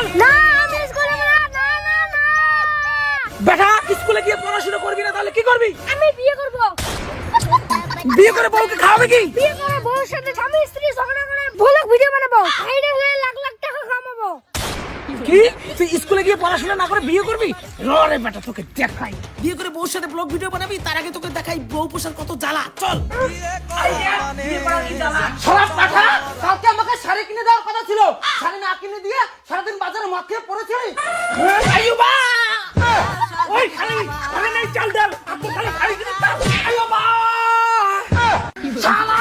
চল না আমি স্কুলে না না না না। বেটা স্কুলে গিয়ে পড়াশোনা করবি না তাহলে কি করবি? আমি বিয়ে করব। বিয়ে করে বউকে খাওয়াবে কি? বিয়ে করে বউর সাথে স্বামী স্ত্রী ঝগড়া করে ভুলক ভিডিও বানাবো। ভাইরাল হয়ে লাখ লাখ টাকা কামাবো কি? তুই স্কুলে গিয়ে পড়াশোনা না করে বিয়ে করবি? রে বেটা তোকে দেখাই। বিয়ে করে বউর সাথে ব্লগ ভিডিও বানাবি তার আগে তোকে দেখাই বউ পোষার কত জ্বালা। চল। সারা পাঠা কালকে আমাকে শাড়ি কিনে দেওয়ার কথা ছিল। শাড়ি না কিনে দিয়ে সারাদিন বাজারে মদ খেয়ে পড়েছিলি? আইয়ুবা! ওই খালি খালি নাই চাল ডাল আপনি খালি খালি কিনে দাও। আইয়ুবা! শালা!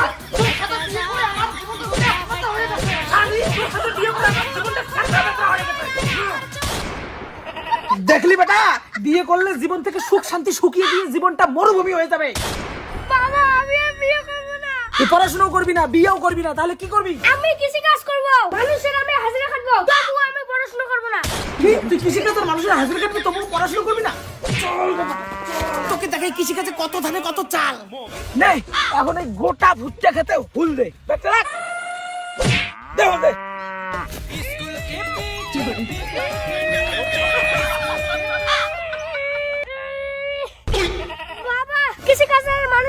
দেখলি বেটা? বিয়ে করলে জীবন থেকে সুখ শান্তি শুকিয়ে দিয়ে জীবনটা মরুভূমি হয়ে যাবে। বাবা আমি বিয়ে করব না। তুই পড়াশোনাও করবি না বিয়েও করবি না তাহলে কি করবি? আমি কৃষি কাজ করব। মানুষের আমি হাজিরা খাটবো। তবুও আমি পড়াশোনা করব না। কি? তুই কৃষিকাজের মানুষের হাজিরা খাটবি তবুও পড়াশোনা করবি না? চল বাবা। তোকে দেখাই কৃষিকাজে কত ধানে কত চাল। নে এখন এই গোটা ভুট্টা খেতে হুল দে। বেটা দে হুল দে।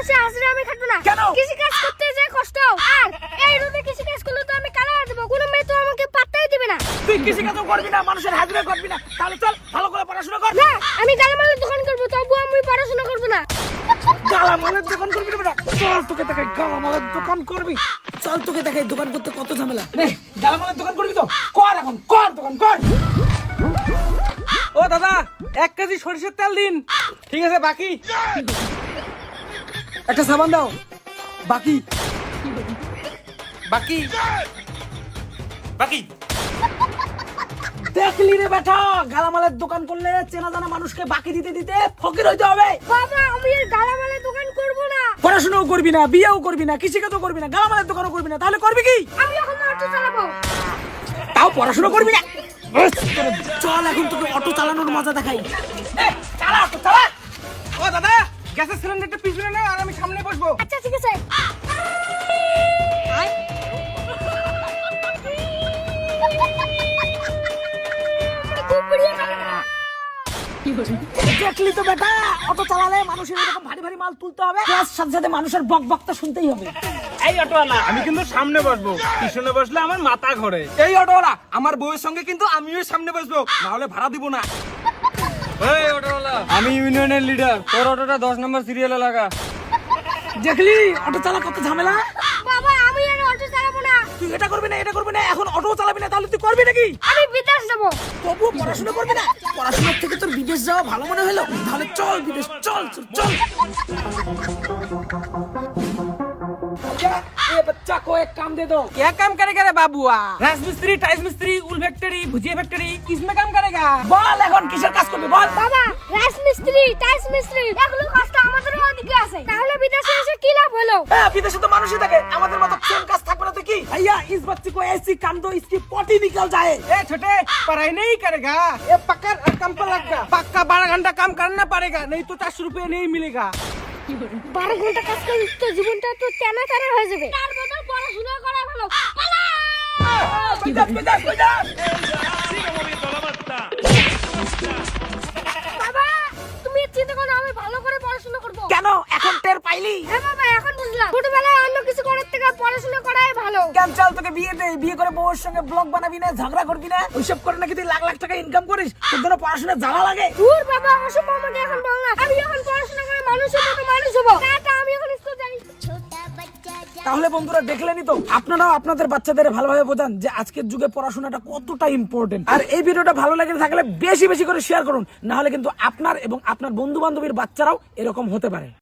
মানুষের হাজিরা আমি খাটবো না। কেন? কৃষি কাজ করতে যে কষ্ট। আর এই রোদে কৃষি কাজ করলে তো আমি কালা হয়ে যাব কোনো মেয়ে তো আমাকে পাত্তাই দিবে না। তুই কৃষিকাজও করবি না মানুষের হাজিরা করবি না। তাহলে চল ভালো করে পড়াশোনা কর। না আমি গালামালের দোকান করব তবুও আমি পড়াশোনা করব না। গালামালের দোকান করবি না চল তোকে দেখাই গালামালের দোকান করবি। চল তোকে দেখাই দোকান করতে কত ঝামেলা। নে গালামালের দোকান করবি তো? কর এখন কর দোকান কর। ও দাদা এক কেজি সরিষার তেল দিন। ঠিক আছে বাকি? একটা সাবান দাও। বাকি। বাকি। বাকি। দেখলি রে বেটা গালামালের দোকান করলে চেনা জানা মানুষকে বাকি দিতে দিতে ফকির হইতে হবে। বাবা আমি আর গালামালের দোকান করব না। পড়াশোনাও করবি না বিয়েও করবি না কৃষিকাজও করবি না গালামালের দোকানও করবি না তাহলে করবি কি? আমি এখন অটো চালাবো। তাও পড়াশোনা করবি না? চল এখন তোকে অটো চালানোর মজা দেখাই। এ, চালা অটো চালা। ও দাদা গ্যাসের সিলিন্ডারটা পিছনে নে আর আমি সামনে বসবো। আচ্ছা ঠিক আছে। দেখলি তো বেটা অটো চালালে মানুষের এরকম ভারী ভারী মাল তুলতে হবে প্লাস সাথে সাথে মানুষের বক বকটা শুনতেই হবে। এই অটোওয়ালা আমি কিন্তু সামনে বসবো পিছনে বসলে আমার মাথা ঘরে। এই অটোওয়ালা আমার বউয়ের সঙ্গে কিন্তু আমিও সামনে বসবো না হলে ভাড়া দিব না। আমি ইউনিয়নের লিডার। তোর অটোটা দশ নম্বর সিরিয়ালে লাগা। দেখলি? অটো চালা কত ঝামেলা? বাবা আমি আর অটো চালাবো না। তুই এটা করবি না এটা করবি না এখন অটো চালাবি না তাহলে তুই করবি নাকি? আমি বিদেশ যাব। তবুও পড়াশোনা করবি না? পড়াশোনার থেকে তোর বিদেশ যাওয়া ভালো মনে হলো? তাহলে চল বিদেশ চল চল। চল ये बच्चा को एक काम दे दो क्या काम करेगा रे बाबुआ राज मिस्त्री टाइल्स मिस्त्री उल फैक्ट्री भुजिया फैक्ट्री किसमें काम करेगा বল এখন কিসের কাজ করবি বল বাবা রাজমিস্ত্রি টাইলস মিস্ত্রি এগুলো কাজটা আমাদের ওদিকে আছে তাহলে বিদেশে এসে কি লাভ হলো হ্যাঁ বিদেশে তো মানুষই থাকে আমাদের মতো সেম কাজ থাকবে না তো কি भैया इस बच्चे को ऐसी काम दो इसकी पोटी निकल जाए ए छोटे पढ़ाई नहीं करेगा ये पक्का काम पर लगेगा पक्का बारह घंटा काम करना पड़ेगा नहीं तो चार रुपये नहीं मिलेगा বারো ঘন্টা কাজ করলে তো জীবনটা তো তেনা তেনা হয়ে যাবে বাবা তুমি চিন্তা করো আমি ভালো করে পড়াশোনা করব। কেন? এখন টের পাইলি? হ্যাঁ বাবা এখন বুঝলাম। ছোটবেলায় অন্য কিছু করার থেকে পড়াশোনা করাই ভালো। কেন চল তোকে বিয়ে দে বিয়ে করে বউর সঙ্গে ব্লগ বানাবি না ঝগড়া করবি না? ওইসব করে নাকি তুই লাখ লাখ টাকা ইনকাম করিস? তোর জন্য পড়াশোনা জ্বালা লাগে। দূর বাবা ওসব আমাকে এখন বল না। আমি এখন পড়াশোনা তাহলে বন্ধুরা দেখলেনি তো, আপনারাও আপনাদের বাচ্চাদের ভালোভাবে বোঝান যে আজকের যুগে পড়াশোনাটা কতটা ইম্পর্টেন্ট আর এই ভিডিওটা ভালো লাগে থাকলে বেশি বেশি করে শেয়ার করুন না হলে কিন্তু আপনার এবং আপনার বন্ধু বান্ধবীর বাচ্চারাও এরকম হতে পারে।